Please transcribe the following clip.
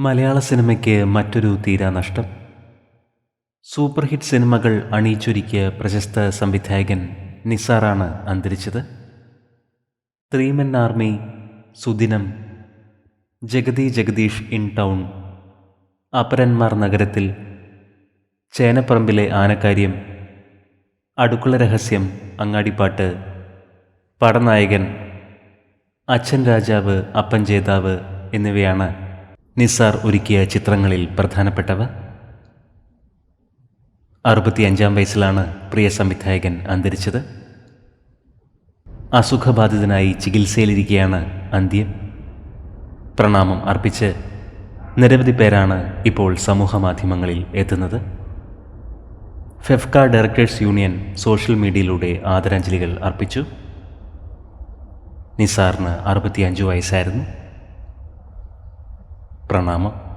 മലയാള സിനിമയ്ക്ക് മറ്റൊരു തീരാനഷ്ടം super hit സിനിമകൾ അണിയിച്ചൊരുക്കിയ പ്രശസ്ത സംവിധായകൻ നിസാറാണ് അന്തരിച്ചത്. Three men army Sudinam Jagathi Jagadish in town അപരന്മാർ നഗരത്തിൽ ചേനപ്പറമ്പിലെ ആനക്കാര്യം അടുക്കള രഹസ്യം അങ്ങാടിപ്പാട്ട് പടനായകൻ അച്ഛൻ രാജാവ് അപ്പൻ ജേതാവ് എന്നിവയാണ് നിസാർ ഒരുക്കിയ ചിത്രങ്ങളിൽ പ്രധാനപ്പെട്ടവ? അറുപത്തിയഞ്ചാം വയസ്സിലാണ് പ്രിയ സംവിധായകൻ അന്തരിച്ചത്. അസുഖബാധിതനായി ചികിത്സയിലിരിക്കെയാണ് അന്ത്യം. പ്രണാമം അർപ്പിച്ച് നിരവധി പേരാണ് ഇപ്പോൾ സമൂഹമാധ്യമങ്ങളിൽ എത്തുന്നത്. ഫെഫ്ക ഡയറക്ടേഴ്സ് യൂണിയൻ സോഷ്യൽ മീഡിയയിലൂടെ ആദരാഞ്ജലികൾ അർപ്പിച്ചു. നിസാറിന് അറുപത്തിയഞ്ച് വയസ്സായിരുന്നു. പ്രണാമം